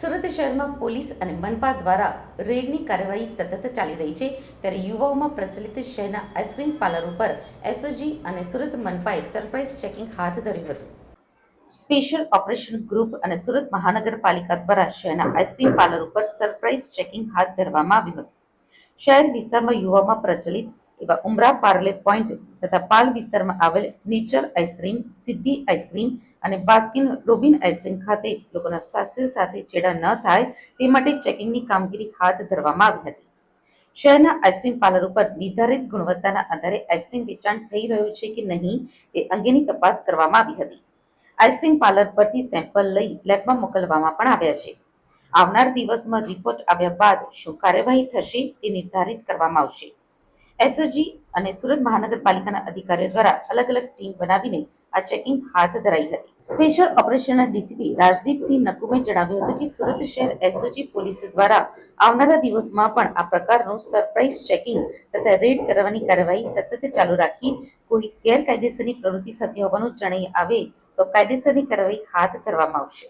સુરત શહેરમાં પોલીસ અને મનપા દ્વારા રેડની કાર્યવાહી સતત ચાલી રહી છે. ત્યારે યુવાઓમાં પ્રચલિત શહેરના આઈસ્ક્રીમ પાર્લર ઉપર એસઓજી અને સુરત મનપાએ સરપ્રાઇઝ ચેકિંગ હાથ ધર્યું હતું. સ્પેશિયલ ઓપરેશન ગ્રુપ અને સુરત મહાનગરપાલિકા દ્વારા શહેરના આઈસ્ક્રીમ પાર્લર ઉપર સરપ્રાઇઝ ચેકિંગ હાથ ધરવામાં આવ્યું હતું. શહેર વિસ્તારમાં યુવામાં પ્રચલિત એવા ઉમરા પાર્લે પોઈન્ટ તથા પાલ વિસ્તારમાં આવેલ નેચર આઈસ્ક્રીમ, સિદ્ધિ આઈસ્ક્રીમ અને બાસ્કિન રોબિન આઈસ્ક્રીમ ખાતે લોકોના સ્વાસ્થ્ય સાથે ચેડા ન થાય તે માટે ચેકિંગની કામગીરી હાથ ધરવામાં આવી હતી. શહેરના આઈસ્ક્રીમ પાર્લર ઉપર નિર્ધારિત ગુણવત્તાના આધારે આઈસ્ક્રીમ વેચાણ થઈ રહ્યું છે કે નહીં તે અંગેની તપાસ કરવામાં આવી હતી. આઈસ્ક્રીમ પાર્લર પરથી સેમ્પલ લઈ લેબમાં મોકલવામાં પણ આવ્યા છે. આવનાર દિવસમાં રિપોર્ટ આવ્યા બાદ શું કાર્યવાહી થશે તે નિર્ધારિત કરવામાં આવશે. એસઓજી અને સુરત મહાનગરપાલિકાના અધિકારીઓ દ્વારા અલગ અલગ ટીમ બનાવીને આ ચેકિંગ હાથ ધરાઈ હતી. સ્પેશિયલ ઓપરેશનના ડીસીપી રાજદીપસિંહ નકુમે જણાવ્યું હતું કે સુરત શહેર એસઓજી પોલીસ દ્વારા આવનારા દિવસમાં પણ આ પ્રકારનું સરપ્રાઇઝ ચેકિંગ તથા રેડ કરવાની કાર્યવાહી સતત ચાલુ રાખી કોઈ ગેરકાયદેસરની પ્રવૃત્તિ થતી હોવાનું જણાઈ આવે તો કાયદેસરની કાર્યવાહી હાથ ધરવામાં આવશે.